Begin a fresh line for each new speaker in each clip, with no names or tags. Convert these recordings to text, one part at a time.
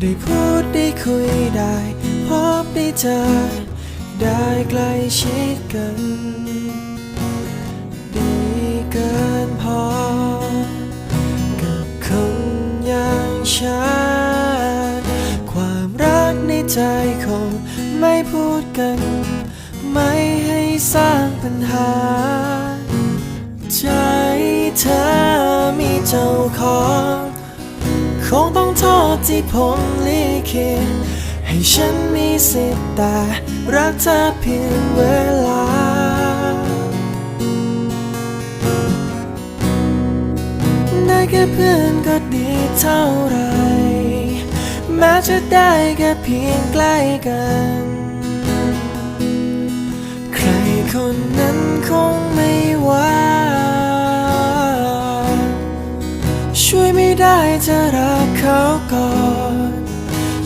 ได้พูดได้คุยได้พบได้เจอ ได้ใกล้ชิดกัน ดีเกินพอ กับคนอย่างฉัน ความรักในใจคงไม่พูดกัน ไม่ให้สร้างปัญหา ใจเธอมีเจ้าของ คงต้องโทษที่ผมลิขิตให้ฉันมีสิทธิ์แต่รักเธอเพียงเวลา ได้แค่เพื่อนก็ดีเท่าไร แม้จะได้แค่เพียงใกล้กัน ใครคนนั้นคงไม่ว่า ช่วยไม่ได้จะรัก เขาก่อน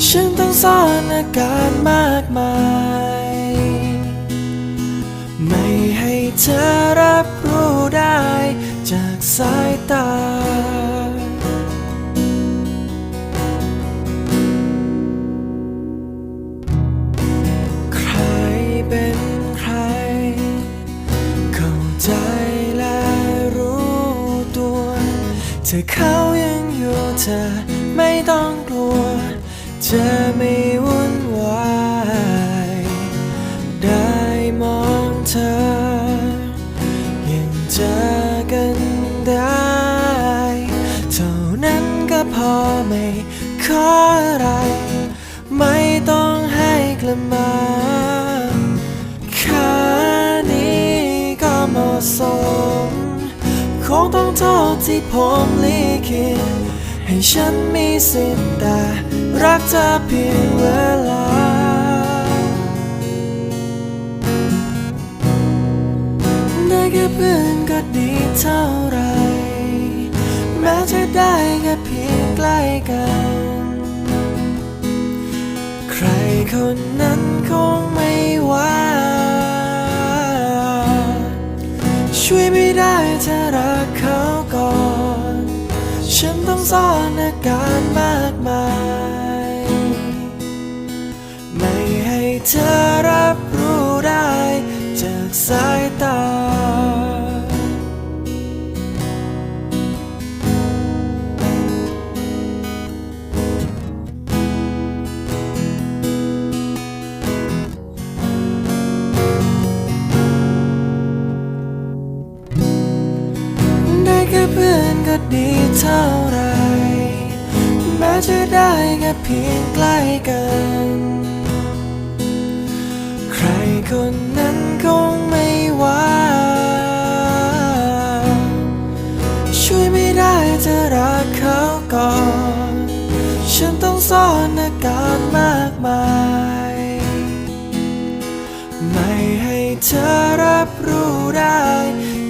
ฉันต้องซ่อนอาการมากมาย ไม่ให้เธอรับรู้ได้จากสายตา ใครเป็นใคร เข้าใจและรู้ตัว เธอเขายังอยู่เธอ ไม่ต้องกลัวเธอไม่วุ่นวาย ได้มองเธอ ยังเจอกันได้ เท่านั้นก็พอไม่ขออะไร ไม่ต้องให้กลับมาแค่นี้ก็เหมาะสมคงต้องโทษที่ผมลิขิต ให้ฉันมีสิทธิ์แต่รักเธอเพียงเวลา ได้แค่เพื่อนก็ดีเท่าไร แม้จะได้แค่เพียงใกล้กัน ใครคนนั้นคงไม่ว่า ช่วย ต้องซ่อนอาการมากมาย ไม่ให้เธอรับรู้ได้จากสายตา ได้แค่เพื่อนก็ดีเท่า จะได้แค่เพียงใกล้กัน ใครคนนั้นคงไม่ว่า ช่วยไม่ได้จะรักเขาก่อน ฉันต้องซ่อนอาการมากมาย ไม่ให้เธอรับรู้ได้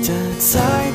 จะสาย